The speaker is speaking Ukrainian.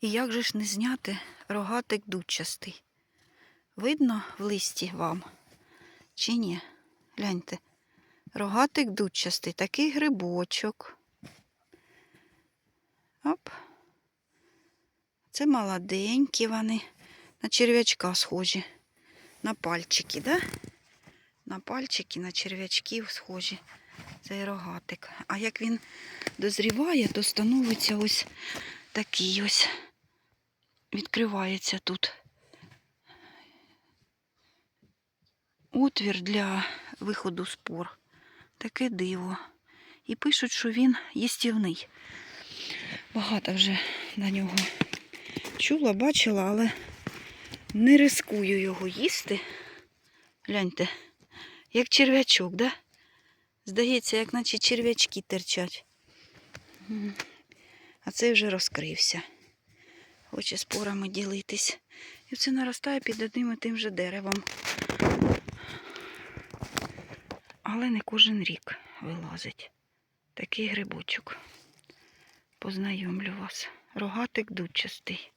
І як же ж не зняти рогатик дудчастий? Видно в листі вам? Чи ні? Гляньте. Рогатик дудчастий, такий грибочок. Оп. Це молоденькі вони. На черв'ячка схожі. На пальчики, да? На пальчики, на черв'ячків схожі. Цей рогатик. А як він дозріває, то становиться ось такий ось. Відкривається тут. Отвір для виходу спор. Таке диво. І пишуть, що він їстівний. Багато вже на нього чула, бачила, але не рискую його їсти. Гляньте, як черв'ячок, да? Здається, як наче черв'ячки терчать. А цей вже розкрився. Хоче спорами ділитись. І це наростає під одним і тим же деревом. Але не кожен рік вилазить. Такий грибочок. Познайомлю вас. Рогатик дудчастий.